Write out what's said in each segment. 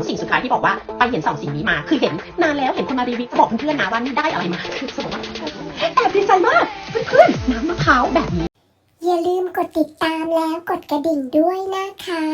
องสิ่งสุดท้ายที่บอกว่าไปเห็นสองสิ่งนี้มา คือเห็นนานแล้วเห็นคนมารีวิวบอกเพื่อนๆนะว่านี่ได้อะไรมาคือสมมติแอบดีใจมากเพื่อนๆน้ำมะพร้าวแบบนี้ อย่าลืมกดติดตามแล้วกดกระดิ่งด้วยนะคะ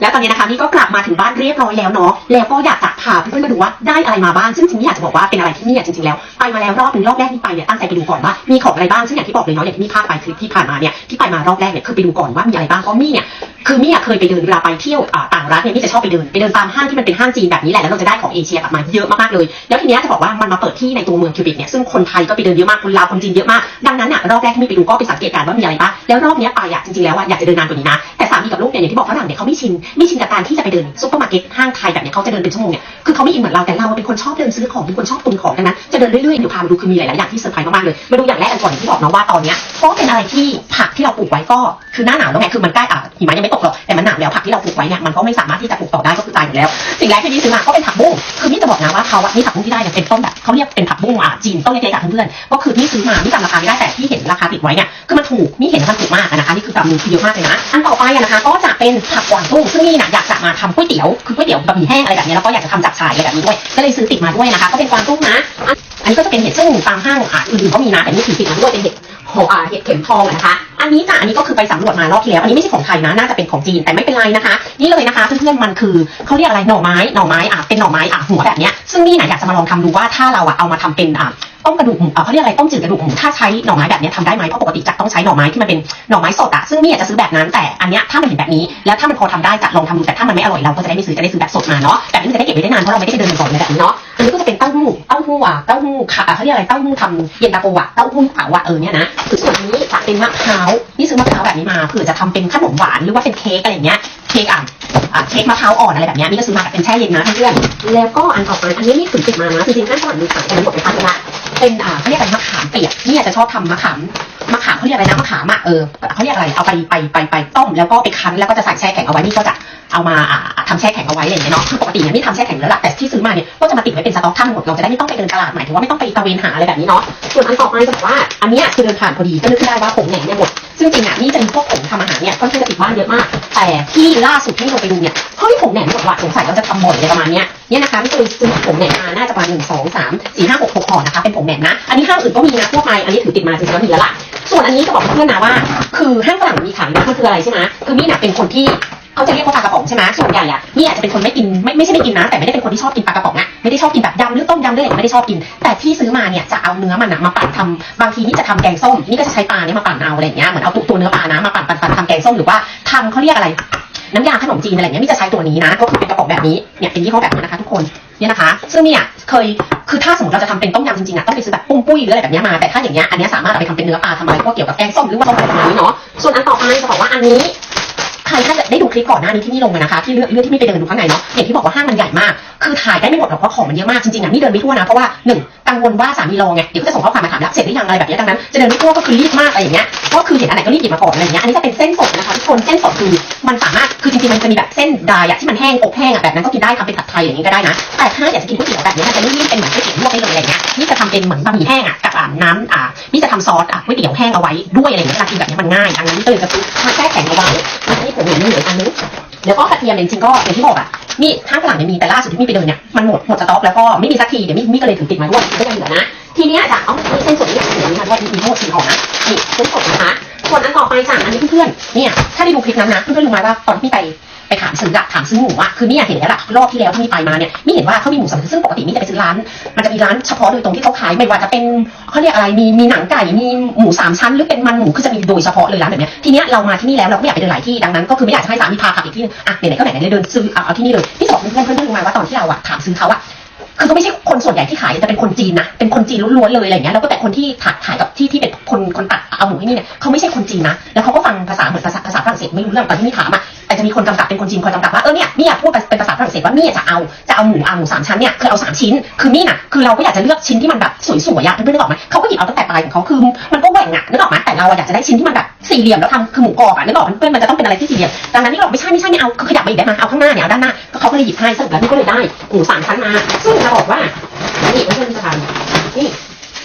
แล้วตอนนี้นะคะนี่ก็กลับมาถึงบ้านเรียบร้อยแล้วเนาะแล้วก็อยากจะพาเพื่อนๆมาดูว่าได้อะไรมาบ้างซึ่งจริงๆอยากจะบอกว่าเป็นอะไรที่นี่จริงๆแล้วไปมาแล้วรอบหนึงรอบแรกที่ไปเนี่ยตั้งใจไปดูก่อนว่ามีของอะไรบ้างซึ่งอย่างที่บอกเลยเนาะอย่างที่มีภาพไปคลิปที่ผ่านมาเนี่ยที่ไปมารอบแรกเนี่ยคือไปดูก่อนว่ามีอะไรบ้างเพราะมี่เนี่ยคือมี่ะเคยไปเดินเวลาไปเที่ยวต่างรัฐเนี่ยมี่จะชอบไปเดินไปเดินตามห้างที่มันเป็นห้างจีนแบบนี้แหละแล้วเราจะได้ของเอเชียกลับมาเยอะมากๆเลยแล้วทีเนี้ยจะบอกว่ามันมาเปิดที่ในตัวเมืองคิวบิกเนี่ยซึ่งคนไทยก็ไปเดินเยอะมากคนลาวคนจีนเยอะมากดังนั้นน่ะรอบแรกที่มี่ไปดูก็ไปสังเกตการณ์ว่ามีอะไรบ้างแล้วรอบเนี้ยไปอะจริงๆแล้วอะอยากจะเดินนานกว่านี้นะแต่ส กับลูกเนี่ยอย่างที่บอกฝรั่งเนี่ยเขาไม่ชินไม่ชินกับการที่จะไปเดินซุปเปอร์มาร์เก็ตห้างไทยแบบเนี้ยเขาจะเดินเป็นชั่วโมงเนี่ยคือเขาไม่อินเหมือนเราแต่เราเป็นคนชอบเดินซื้อของเป็นคนชอบตุนของดังนั้นจะเดินเรื่อยๆเดี๋ยวพามาดูคือมีหลายๆอย่างที่เซอร์ไพรส์มากๆเลยมาดูอย่างแรกกันก่อนที่บอกเนาะว่าตอนเนี้ยก็เป็นอะไรที่ผักที่เราปลูกไว้ก็คือหน้าหนาวแล้วไงคือมันใกล้อะหิมะยังไม่ตกหรอกแต่มันหนาวแล้วผักที่เราปลูกไว้เนี่ยมันก็ไม่สามารถที่จะปลูกต่อได้ก็คือตายหมดแล้ว สิ่งแรกที่นี่ซื้อมาก็เป็นผักบุ้งคือนี่จะบอกนะว่าเขาอะนี่ผักบุ้งที่ได้เนี่ยเป็นต้นแบบเขาเรียกเป็นผักบุ้งอะจีนต้นเล็กๆอะเพื่อนๆก็คือที่ซื้อมานี่จำราคาไม่ได้แต่ที่เห็นราคาติดไว้เนี่ยคือมันถูกนี่เห็นว่ามันถูกมากนะคะนี่คือจำนวนคือเยอะมากเลยนะอันต่อไปอะนะคะก็จะเป็นผักกวางตุ้งซึ่งนี่นะอยากจะมาทำก๋วยเตี๋ยวคือก๋วยเตี๋ยวบะหมี่แห้งอะไรแบบนี้แล้วก็อยากจะทำจับฉ่ายอะไรแบบนี้ด้วย ก็เลยซื้อติดมาด้วยนะคะ ก็เป็นกวางตุ้งนะ อันนี้ก็จะเป็นเห็ดซึ่งตามห้างอะอื่นๆก็มีนะแต่นี่ถือติดมาด้วยเป็นเห็ดหออ่าเห็ดเข็มทองนะคะ อันนี้จ้ะอันนี้ก็คือไปสำรวจมารอบที่แล้ว อันนี้ไม่ใช่ของไทยนะ น่าจะเป็นของจีน แต่ไม่เป็นไรนะคะ นี่เลยนะคะ เพื่อนๆ มันคือเขาเรียกอะไร หน่อไม้ หน่อไม้อะเป็นหน่อไม้อะหัวแบบเนี้ย ซึ่งนี่นะอยากจะมาลองทำดูว่าถ้าเราอะเอามาทำเป็นอะ ต้มกระดูกหมูเอ่อเขาเรียกอะไรต้มจืดกระดูกหมูถ้าใช้หน่อไม้แบบเนี้ยทำได้ไหมเพราะปกติจะต้องใช้หน่อไม้ที่มันเป็นหน่อไม้สดอะซึ่งนี่อยากจะซื้อแบบนั้นแต่อันเนี้ยถ้ามันเห็นแบบนี้แล้วถ้ามันพอทำได้จะลองทำดูแต่ถ้ามันไม่อร่อยเราก็จะได้ไม่ซื้อจะได้ซื้อแบบสดมาเนาะแบบนี้มันจะได้เก็บไว้ได้นานเพราะเราไม่ได้ไปเดินก่อนเลยแบบนี้เนาะอันนี้ก็จะเป็นเต้าหู้เต้าหู้อะเต้าหู้ค่ะเขาเรียกอะไรเต้าหู้ทำเย็นตาโฟอะเต้าหู้เผาอะเออเนี่ยนะส่วนนี้จะเป็นมะพร้าวนี่ซื้อมะพร้าวแบบนี้มาเผื่อจะทำเป็นขนมหวานหรือว่าเป็นเค้กอะไรอย่างเงี้ยเค้กอะ อะเค้กมะพร้าวอ่อนอะไรแบบเนี้ยนี่ก็ซื้อมาแบบเป็นแช่เย็นนะเพื่อนๆแล้วก็อันต่อไปอันนี้นี่ถึงติดมานะจริงๆห้างฝรั่งมีขายแต่มันหมดไปพักแล้วละ เป็นอ่าเขาเรียกอะไรมะขามเปียกนี่อาจจะชอบทำมะขามมะขามเขาเรียกอะไรนะมะขามอะเออเขาเรียกอะไรเอาไปไปไปไปต้มแล้วก็ไปคั้นแล้วก็จะใส่แช่แข็งเอาไว้นี่ก็จะเอามาอ่าทำแช่แข็งเอาไว้อะไรอย่างเงี้ยเนาะคือปกติเนี่ยนี่ทำแช่แข็งแล้วล่ะแต่ที่ซื้อมาเนี่ยก็จะมาติดไว้เป็นสต็อกถ้าหมดเราจะได้ไม่ต้องไปเดินตลาดหมายถึงว่าไม่ต้องไปตะเวนหาอะไรแบบนี้เนาะส่วนอันต่อไปจะบอกว่าอันเนี้ยคือเดินผ่านพอดีก็นึกขึ้นได้ว่าผงแหนมเนี่ยหมดซึ่งจริงอะนี่จะมีพวกผงทำอาหารเนี่ยค่อนจะติดบ้านเยอะมาก แต่ที่ล่าสุดที่เราไปดูเนี่ยเฮ้ยผงแหนมหมดว่ะสงสัยเราจะทำบ่อยอะไรประมาณเนี้ย เนี่ยนะคะนี่คือซื้อผงแหนมมาน่าจะประมาณหนึ่งสองสามสี่ห้าหกหกห่อนะคะเป็นผงแหนมนะอันนี้ห้างอื่นก็มีนะทั่วไปอันนี้ถือติดมาจริงๆแล้วมีแล้วล่ะส่วนอันนี้จะบอกเพื่อนๆนะว่า คือห้างฝรั่งมีขายนะมันคืออะไรใช่ไหมคือมี่เนี่ยเป็นคนที่เขาจะเรียกว่าปลากระป๋องใช่ไหมส่วนใหญ่อะมี่อาจจะเป็นคนไม่กินไม่ไม่ใช่ไม่กินนะแต่ไม่ได้เป็นคนที่ชอบกินปลากระป๋องอะไม่ได้ชอบกินแบบยำหรือต้มยำหรืออะไรไม่ได้ชอบกิน แต่ที่ซื้อมาเนี่ยจะเอาเนื้อมันอะมาปั่นทำบางทีนี่จะทำแกงส้มนี่ก็จะใช้ปลาเนี่ยมาปั่นเอาอะไรอย่างเงี้ยเหมือนเอาตัวเนื้อปลานะมาปั่นปั่นปั่นทำแกงส้มหรือว่าทำเขาเรียกอะไร น้ำยาขนมจีนอะไรเงี้ยมี่จะใช้ตัวนี้นะก็คือเป็นกระป๋องแบบนี้เนี่ยเป็นยี่ห้อแบบนี้นะคะ ทุกคนเนี่ยนะคะ ซึ่งเนี่ยเคยคือถ้าสมมติเราจะทำเป็นต้มยำจริงๆอะต้องไปซื้อแบบปุ้มปุ้ยหรืออะไรแบบเนี้ยมาแต่ถ้าอย่างเงี้ยอันเนี้ยสามารถเอาไปทำเป็นเนื้อปลาทำอะไรก็เกี่ยวกับแกงส้มหรือว่าต้มอะไรประมาณนี้เนาะส่วนอันต่อไปจะบอกว่าอันนี้ ใครถ้าได้ดูคลิปก่อนหน้านี้ที่นี่ลงมานะคะ ที่เลือกเลือกที่ไม่ไปเดินดูข้างในเนาะอย่างที่บอกว่าห้างมันใหญ่มาก คือถ่ายได้ไม่หมดหรอกเพราะของมันเยอะมากจริงๆอะนี่เดินไม่ทั่วนะเพราะว่าหนึ่ง กังวลว่าสามีรอไงเดี๋ยวก็จะส่งข้อความมาถามแล้วเสร็จหรือยังอะไรแบบนี้ดังนั้นจะเดินไม่ทั่วก็คือรีบมากอะไรอย่างเงี้ยก็คือเห็นอะไรก็รีบหยิบมาก่อนอะไรอย่างเงี้ยอันนี้จะเป็นเส้นสดนะคะทุกคนเส้นสดคือมันสามารถคือจริงๆมันจะมีแบบเส้นดายอะที่มันแห้งอบแห้งอะแบบนั้นก็กินได้ทำเป็นผัดไทยอย่างนี้ก็ได้นะ แต่ถ้าอยากจะกินก๋วยเตี๋ยวแบบนี้มันจะนิ่มๆเป็นเหมือนก๋วยเตี๋ยวลวกได้เลยอะไรเงี้ยนี่จะทำเป็นเหมือนบะหมี่แห้งอะกับน้ำอ่านี่จะทำซอสอะก๋วยเตี๋ยวแห้งเอาไว้ด้วยอะไรเงี้ยเวลากินแบบนี้มันง่ายดังนั้นก็เลยจะซื้อมาแช่แข็งเอาไว้อันนี้ผมเห็นมันเหลืออันนึงแล้วก็กระเทียมจริงๆก็อย่างที่บอกอะ มีข้างฝรั่งเนี่ยมีแต่ล่าสุดที่มีไปเดินเนี่ยมันหมดหมดสต็อกแล้วก็ไม่มีสักทีเดี๋ยวมีมีก็เลยถือติดมาด้วยก็ยังเหลือนะ ทีเนี้ยจะเอาเส้นสดนี่ถือนี่มาด้วยมีทั้งหมดสี่ห่อนะนี่เส้นสดนะคะส่วนอันต่อไปจ้ะอันนี้เพื่อนๆเนี่ยถ้าได้ดูคลิปนั้นนะเพื่อนๆรู้ไหมว่าตอนที่ไป ไปถามซื้ออะถามซื้อหมูอะคือเนี่ยากเห็นแล้วล่ะรอบที่แล้วที่มีไปมาเนี่ยนี่เห็นว่าเขามีหมูสามชั้นซึ่งปกตินี่จะไปซื้อร้าน มันจะมีร้านเฉพาะโดยตรงที่เขาขายไม่ว่าจะเป็นเขาเรียกอะไรมีมีหนังไก่มีหมูสามชั้นหรือเป็นมันหมูคือจะมีโดยเฉพาะเลยร้านแบบนี้ทีเนี้ยเรามาที่นี่แล้วเราก็ไม่อยากไปเดินหลายที่ดังนั้นก็คือไม่อยากจะให้สามีพาขับอีกที่นึงอะไหนๆก็ไหนๆเลยเดินซื้อเอาที่นี่เลยพี่บอกเพื่อนๆเพื่อนๆรู้ไหมว่าตอนที่เราอะถามซื้อเขาอะคือก็ไม่ใช่คนส่วนใหญ่ที่ขายแต่เป็นคนจีนนะ เป็นคนจีนล้วนๆเลยอะไรเงี้ย แล้วก็แต่คนที่ขายขายกับที่ที่เป็นคนคนตัดเอาหมูให้นี่เนี่ยเขาไม่ใช่คนจีนนะ แล้วเขาก็ฟังภาษาเหมือนภาษาภาษาฝรั่งเศสไม่รู้เรื่องตอนที่นี่ถามอะ แต่จะมีคนกำกับเป็นคนจีนคอยกำกับว่าเออเนี่ยมี่อยากพูดเป็นภาษาฝรั่งเศสว่ามี่จะเอาจะเอาหมูเอาหมูสามชั้นเนี่ยคือเอาสามชิ้น คือมี่น่ะคือเราก็อยากจะเลือกชิ้นที่มันแบบสวยๆอะเพื่อนๆนึกออกไหมเขาก็หยิบเอาตั้งแต่ปลายของเขาคือมันก็แหว่งอะนึกออกไหมแต่เราอยากจะได้ชิ้นที่มันแบบสี่เหลี่ยมแล้วทำคือหมูกรอบอะนึกออกเพื่อนมันจะต้องเป็นอะไรที่สี่เหลี่ยมดังนั้นนี่เราไม่ใช่ไม่ใช่ไม่เอาก็ขยับไปอีกได้มาเอาข้างหน้าเนี่ยเอาด้านหน้าก็เขาก็เลยหยิบให้สรุปแล้วนี่ก็เลยได้หมูสามชั้นมาซึ่งจะบอกว่านี่เพื่อนๆจะทำนี่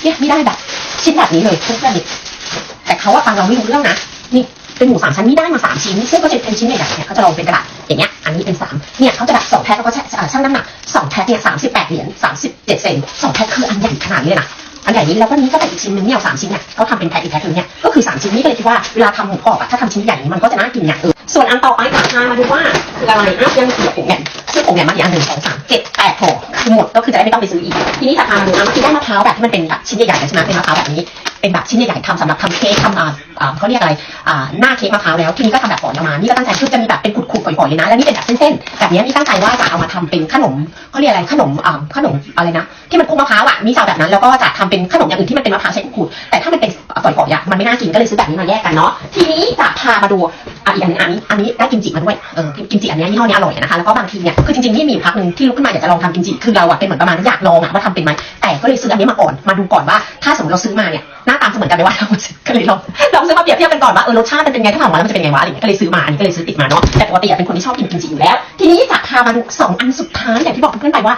เนี่ยไม่ได้แบบชิ้นแบบนี้เลยเพื่อนๆแต่เขาว่าฟังเราไม่รู้เรื่องนะนี่ เป็นหมูสามชั้นนี่ได้มาสามชิ้นซึ่งก็จะเป็นชิ้นใหญ่ๆเนี่ยเขาจะลองเป็นกระดาษอย่างเงี้ยอันนี้เป็นสามเนี่ยเขาจะแบบสองแพ็คแล้วก็ช่อ่าชั่งน้ำหนักสองแพ็คเนี่ยสามสิบแปดเหรียญสามสิบเจ็ดเซนสองแพ็คคืออันใหญ่ขนาดนี้เลยนะอันใหญ่นี้แล้วก็นี้ก็เป็นอีกชิ้นหนึงเนี่ยเอาสามชิ้นเนี่ยเขาทำเป็นแพ็คอีกแพ็คหนึงเนี่ยก็คือสามชิ้นนี้ก็เลยคิดว่าเวลาทำหมูกรอบอะถ้าทำชิ้นใหญ่นี้มันก็จะน่ากินอย่างเออส่วนอันต่อไปกับทามาดูว่าคืออะไรอะยังเกี่ยวกับเนี่ยซึ่งผมเนี่ยมาอีกอันหนึ่งสองสามเจ็ดแปดห่อคือหมดก็คือจะได้ไม่ต้องไปซื้ออีกทีนี้ทามาดูนะเมื่อกี้ได้มะพร้าวแบบที่มันเป็นแบบชิ้นใหญ่ๆใช่ไหมเป็นมะพร้าวแบบนี้ เป็นแบบชิ้นใหญ่ๆทำสำหรับทำเค้กทำอ่าเขาเรียกอะไรอ่าหน้าเค้กมะพร้าวแล้วทีนี้ก็ทำแบบฝอยออกมานี่ก็ตั้งใจคือจะมีแบบเป็นขูดๆฝอยๆเลยนะแล้วนี่เป็นแบบเส้นๆแบบนี้นี่ตั้งใจว่าจะเอามาทำเป็นขนมเขาเรียกอะไรขนมอ่าขนมอะไรนะ ที่มันคลุกมะพร้าวอะมีซาวแบบนั้นแล้วก็จะทำเป็นขนมอย่างอื่นที่มันเป็นมะพร้าวใช้ขูดๆแต่ถ้ามันเป็น ฝอยๆอะมันไม่น่ากินก็เลยซื้อแบบนี้มาแยกกันเนาะทีนี้จะพามาดูอะอีกอันนึงอันนี้อันนี้ได้กิมจิมาด้วยเออกิมจิอันนี้ยี่ห้อนี้อร่อยนะคะแล้วก็บางทีเนี่ยคือจริงๆนี่มีพักหนึ่งที่ลุกขึ้นมาอยากจะลองทำกิมจิคือเราอะเป็นเหมือนประมาณอยากลองอะว่าทำเป็นไหมแต่ก็เลยซื้ออันนี้มาก่อนมาดูก่อนว่าถ้าสมมติเราซื้อมาเนี่ยหน้าตาจะเหมือนกันไหมว่าเราก็เลยลองลองซื้อมาเปรียบเทียบกันก่อนว่าเออรสชาติมันเป็นไงถ้าผ่ามาแล้วมันจะเป็นไงวะอะไรเงี้ยก็เลยซื้อมาอันนี้ก็เลยซื้อติดมาเนาะแต่ปกติอะเป็นคนที่ชอบกินกิมจิอยู่แล้ว ทีนี้จะพามาดูสองอันสุดท้ายอย่างที่บอกเพื่อนไปว่า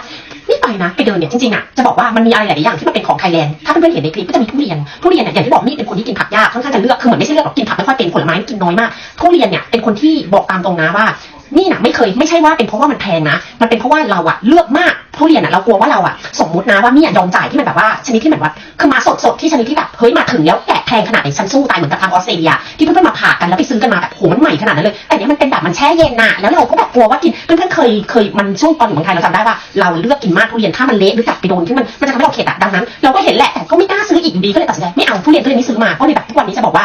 นี่ไปนะไปเดินเนี่ยจริงๆอะจะบอกว่ามันมีอะไรหลายอย่างที่มันเป็นของไทยแลนด์ถ้าเพื่อนๆเห็นในคลิปก็จะมีทุเรียนทุเรียนเนี่ยอย่างที่บอกนี่เป็นคนที่กินผักยากค่อนข้างจะเลือกคือเหมือนไม่ใช่เลือกหรอกกินผักไม่ค่อยเป็นผลไม้กินน้อยมากทุเรียนเนี่ยเป็นคนที่บอกตามตรงนะว่า นี่นะไม่เคยไม่ใช่ว่าเป็นเพราะว่ามันแพงนะ มันเป็นเพราะว่าเราอะเลือกมากทุเรียนอะเรากลัวว่าเราอะสมมตินะว่าเนี่ยยอมจ่ายที่มันแบบว่าชนิดที่แบบว่าคือมาสดๆที่ชนิดที่แบบเฮ้ยมาถึงแล้วแกะแพงขนาดไหนฉันสู้ตายเหมือนกับทางออสเตรเลียที่เพื่อนๆมาผ่ากันแล้วไปซื้อกันมาแบบโหมันใหม่ขนาดนั้นเลย แต่เนี้ยมันเป็นแบบมันแช่เย็นนะแล้วเราก็แบบกลัวว่ากินเพื่อนๆเคยเคยมันช่วงตอนอยู่เมืองไทยเราจำได้ว่าเราเลือกกินมากทุเรียนถ้ามันเละหรือกัดไปโดนที่มันมันจะทำให้เราเข็ดอะดังนั้น เราก็เห็นแหละแต่ก็ไม่กล้าซื้ออีกดีก็เลยตัดสินใจไม่เอาทุเรียนก็เลยไม่ซื้อมาเพราะในแบบทุกวันนี้จะบอกว่า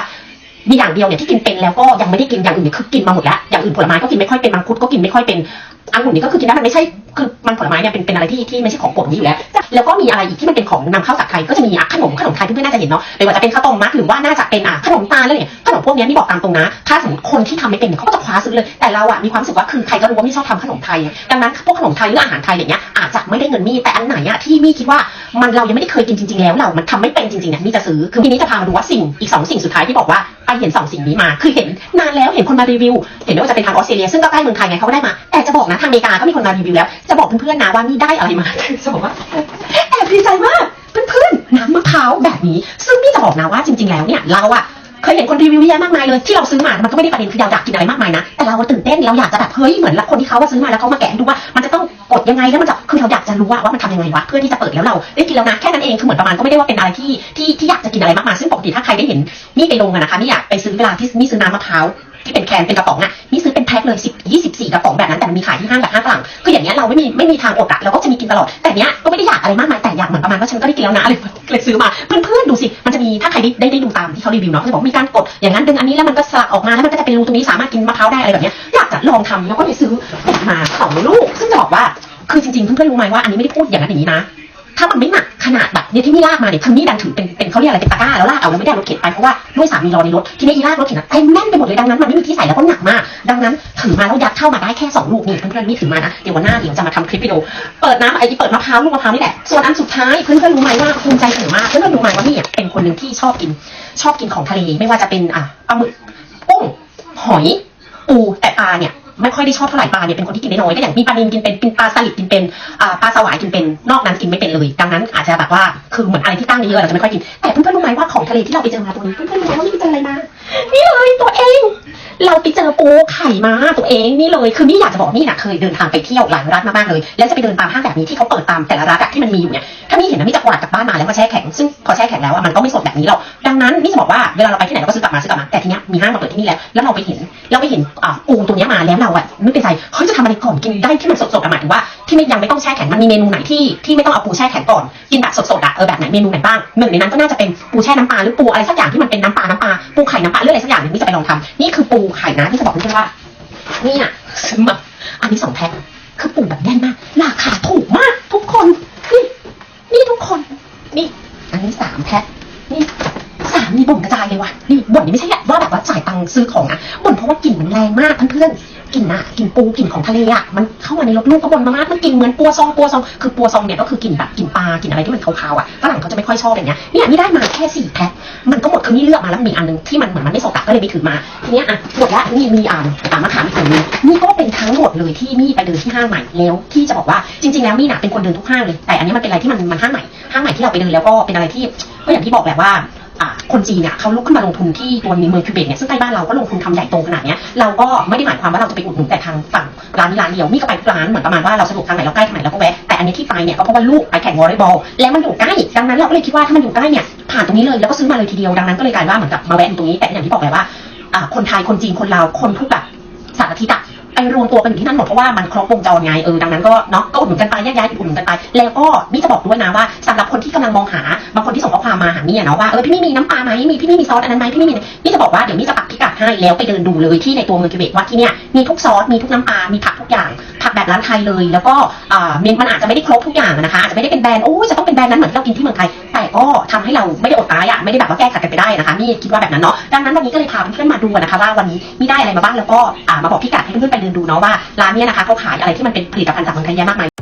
มีอย่างเดียวเนี่ยที่กินเป็นแล้วก็ยังไม่ได้กินอย่างอื่นเนี่ยคือกินมาหมดแล้วอย่างอื่นผลไม้ก็กินไม่ค่อยเป็นมังคุดก็กินไม่ค่อยเป็นองุ่นนี่ก็คือกินได้มันไม่ใช่คือมันผลไม้เนี่ยเป็นเป็นอะไรที่ที่ไม่ใช่ของโปรดนี้อยู่แล้ว แล้วก็มีอะไรอีกที่มันเป็นของนำเข้าจากไทยก็จะมีขนมขนมไทยเพื่อนๆน่าจะเห็นเนาะไม่ว่าจะเป็นข้าวต้มมัดหรือว่าน่าจะเป็นอะขนมตาลเลยเนี่ยขนมพวกนี้ยนี่บอกตามตรงนะ ถ้าสมมติคนที่ทำไม่เป็นเขาก็จะคว้าซื้อเลยแต่เราอะมีความรู้สึกว่าคือใครก็รู้ว่าไม่ชอบทำขนมไทย ดังนั้นพวกขนมไทยหรืออาหารไทยอย่างเงี้ยอาจจะไม่ได้เงินมีแต่อันไหนอะที่มีคิดว่ามันเรายังไม่ได้เคยกินจริงๆแล้วเรามันทำไม่เป็นจริงๆเนี่ยมีจะซื้อคือทีนี้จะพามาดูว่าสิ่งอีกสองสิ่งสุดท้ายที่บอกว่า ไปเห็นสองสิ่งนี้มา คือเห็นนานแล้วเห็นคนมารีวิว เห็นว่าจะเป็นทางออสเตรเลียซึ่งก็ใกล้เมืองไทยไงเขาก็ได้มา แต่จะบอกนะทางอเมริกาก็มีคนมารีวิวแล้ว จะบอกเพื่อนๆนะว่านี่ได้อะไรมาจะบอกว่าแอบดีใจมากเพื่อนๆน้ำมะพร้าวแบบนี้ ซึ่งนี่จะบอกนะว่าจริง ๆ แล้วเนี่ยเราอะเคยเห็นคนรีวิวเยอะมากมายเลยที่เราซื้อมา มันก็ไม่ได้ประเด็นคือเราอยากกินอะไรมากมายนะ แต่เราตื่นเต้นเราอยากจะแบบเฮ้ยเหมือนคนที่เขาว่าซื้อมาแล้วเขามาแกะดูว่ามันจะต้อง ดยังไงแล้วมันจะคือเราอยากจะรู้ว่าว่ามันทำยังไงวะเพื่อที่จะเปิดแล้วเราได้กินแล้วนะแค่นั้นเองคือเหมือนประมาณก็ไม่ได้ว่าเป็นอะไรที่ที่ที่อยากจะกินอะไรมากมายซึ่งปกติถ้าใครได้เห็นนี่ไปลงอะนะคะนี่อยากไปซื้อเวลาที่นี่ซื้อน้ำมะพร้าว ที่เป็นแคนเป็นกระป๋องอะนี่ซื้อเป็นแพ็คเลยสิบยี่สิบสี่กระป๋องแบบนั้นแต่มันมีขายที่ห้างแบบห้างฝรั่งคืออย่างเงี้ยเราไม่มีไม่มีทางอดอะเราก็จะมีกินตลอดแต่เนี้ยก็ไม่ได้อยากอะไรมากมายแต่อยากเหมือนประมาณว่าฉันก็ได้กินแล้วนะเลยเลยซื้อมาเพื่อนๆดูสิมันจะมีถ้าใครได้ได้ดูตามที่เขารีวิวเนาะเขาจะบอกมีการกดอย่างนั้นดึงอันนี้แล้วมันก็สลักออกมาแล้วมันก็จะเป็นรูตรงนี้สามารถกินมะพร้าวได้อะไรแบบเนี้ยอยากจะลองทำแล้วก็เลยซื้อกดมาสองลูก ซึ่งจะบอกว่าคือจริงๆเพื่อนๆรู้ไหมว่าอันนี้ไม่ได้พูดอย่างนั้นอย่างนี้นะ ถ้ามันไม่หนักขนาดแบบเนี่ยที่นี่ลากมาเนี่ยคือนี่ดันถือเป็นเป็นเขาเรียกอะไรเป็นตะกร้าแล้วลากเอาแล้วไม่ได้รถเข็นไปเพราะว่าด้วยสามีรอในรถทีนี้อีลากรถเข็นอะเต็มแน่นไปหมดเลยดังนั้นมันไม่มีที่ใส่แล้วก็หนักมาก ดังนั้นถือมาแล้วยัดเข้ามาได้แค่สองลูกนี่เพื่อนๆนี่ถือมานะเดี๋ยววันหน้าเดี๋ยวจะมาทำคลิปวิดีโอเปิดน้ำไอ้ที่เปิดมะพร้าวลูกมะพร้าวนี่แหละส่วนอันสุดท้ายเพื่อนๆรู้ไหมว่าภูมิใจเสนอมากเพื่อนๆรู้ไหมว่านี่เป็นคนหนึ่งที่ชอบกินชอบกินของทะเลไม่ว่าจะเป็นอะปลาหมึกกุ้งหอยปูแต่ปลาเนี่ย ไม่ค่อยได้ชอบเท่าไหร่ปลาเนี่ยเป็นคนที่กินได้น้อยก็อย่างมีปลาดินกินเป็นกินปลาสลิดกินเป็นปลาสวายกินเป็นนอกนั้นกินไม่เป็นเลยดังนั้นอาจจะแบบว่าคือเหมือนอะไรที่ตั้งเยอะๆเราจะไม่ค่อยกินแต่เพื่อนๆรู้ไหมว่าของทะเลที่เราไปเจอมาตัวนี้เพื่อนๆรู้ไหมว่านี่ไปเจออะไรมา นี่เลยตัวเอง เราไปเจอปูไข่มาตัวเองนี่เลย คือนี่อยากจะบอกนี่นะเคยเดินทางไปเที่ยวหลายรัฐมากๆเลย แล้วจะไปเดินตามห้างแบบนี้ที่เขาเปิดตามแต่ละรัฐที่มันมีอยู่เนี่ยถ้านี่เห็นนะนี่จะกวาดกลับบ้านมาแล้วมาแช่แข็งซึ่งพอแช่แข็งแล้วอะมันก็ไม่สดแบบนี้หรอกดังนั้นนี่จะบอกว่าเวลาเราไปที่ไหนเราก็ซื้อกลับมาซื้อกลับมาแต่ทีเนี้ยมีห้างมาเปิดที่นี่แล้วแล้วเราไปเห็นเราไปเห็นอ่าปูตัวเนี้ยมาแล้วเราอะนึกในใจเฮ้ยจะทำอะไรก่อนกินได้ที่มันสดๆอะหมายถึงว่าที่ไม่ยังไม่ต้องแช่แข็งมันมีเมนูไหนที่ที่ไม่ต้องเอาปูแช่แข็งก่อนกินแบบสดๆอะเออแบบไหนเมนูไหนบ้างหนึ่งในนั้นก็น่าจะเป็นปูแช่น้ำปลาหรือปูอะไรสักอย่างที่มันเป็นน้ำปลาน้ำปลาปูไข่น้ำปะเรื่องอะไรสักอย่างหนึงนี่จะไปลองทำนี่คือปูไข่นะที่จะบอกเพื่อนว่าเนี่ยซื้อมาอันนี้สองแพ็คคือปูแบบแน่นมาก ราคาถูกมาก ทุกคนนี่นี่ทุกคน นี่อันนี้สามแพ็คนี่สามนี่บ่นกระจายเลยว่ะนี่บ่นนี่ไม่ใช่ว่าแบบว่าจ่ายตังค์ซื้อของอะบ่นเพราะว่ากลิ่นมันแรงมากเพื่อนๆ กลิ่นอะกลิ่นปูกลิ่นของทะเลอะมันเข้ามาในรถลูกก็บ่นมามากมันกลิ่นเหมือนปัวซองปัวซองคือปัวซองเนี่ยก็คือกลิ่นแบบกลิ่นปลากลิ่นอะไรที่มันขาวๆอะฝรั่งเขาจะไม่ค่อยชอบอย่างเงี้ยเนี่ยนี่ได้มาแค่สี่แพ็คมันก็หมดคือนี่เลือกมาแล้วมีอันหนึงที่มันเหมือนมันไม่สดอะก็เลยไปถือมาทีเนี้ยอะหมดละนี่มีอ่านตามมาถามอีกอันหนึงนี่ก็เป็นทั้งหมดเลยที่มี่ไปเดินที่ห้างใหม่แล้วที่จะบอกว่าจริง ๆ แล้วมี่น่ะเป็นคนเดินทุกห้างเลยแต่อันนี้มันเป็นอะไรที่มันมันห้างใหม่ห้างใหม่ที่เราไปเดินแล้วก็เป็นอะไรที่ก็อย่างที่บอกแหละว่า คนจีนเนี่ยเขาลุกขึ้นมาลงทุนที่ตัวเมืองคิวเบกเนี่ยซึ่งใกล้บ้านเราก็ลงทุนทำใหญ่โตขนาดเนี้ยเราก็ไม่ได้หมายความว่าเราจะไปอุดหนุนแต่ทางฝั่งร้านนี้ร้านเดียวนี่ก็ไปทุกร้านเหมือนประมาณว่าเราสะดวกทางไหนเราใกล้ทางไหนเราก็แวะแต่อันนี้ที่ไปเนี่ยก็เพราะว่าลูกไปแข่งวอลเลย์บอลแล้วมันอยู่ใกล้ดังนั้นเราก็เลยคิดว่าถ้ามันอยู่ใกล้เนี่ยผ่านตรงนี้เลยแล้วก็ซื้อมาเลยทีเดียวดังนั้นก็เลยกลายว่าเหมือนกับมาแวะตรงนี้แต่อย่างที่บอกไปว่าคนไทยคนจีนคนลาวคนทุกแบบ ไปรวมตัวกันอยู่ที่นั่นหมดเพราะว่ามันครบวงจรไงเออดังนั้นก็เนาะก็อุดหนุนกันไปแยกย้ายอุดหนุนกันไป แล้วก็นี่จะบอกด้วยนะว่าสำหรับคนที่กำลังมองหาบางคนที่ส่งข้อความมาหาเนี่ยเนาะว่าเออพี่ไม่มีน้ำปลาไหมมีพี่ไม่มีซอสอันนั้นไหมพี่ไม่มีนี่จะบอกว่าเดี๋ยวนี่จะปัก ให้แล้วไปเดินดูเลยที่ในตัวเมืองกิเบตว่าที่เนี่ยมีทุกซอสมีทุกน้ำปลา มีผักทุกอย่าง ผักแบบร้านไทยเลย แล้วก็อ่าเมนมันอาจจะไม่ได้ครบทุกอย่างนะคะอาจจะไม่ได้เป็นแบรนด์โอ้ยจะต้องเป็นแบรนด์นั้นเหมือนที่เรากินที่เมืองไทย แต่ก็ทำให้เราไม่ได้อดตายอะไม่ได้แบบว่าแก้ขัดกันไปได้นะคะนี่คิดว่าแบบนั้นเนาะดังนั้นวันนี้ก็เลยพาเพื่อนๆมาดูกันนะคะว่าวันนี้มีได้อะไรมาบ้างแล้วก็อ่ามาบอกพิกัดให้เพื่อนๆไปเดินดูเนาะว่าร้านเนี้ยนะคะเขาขายอะไรที่มันเป็นผลิตภัณฑ์จากเมืองไทยเยอะมากมาย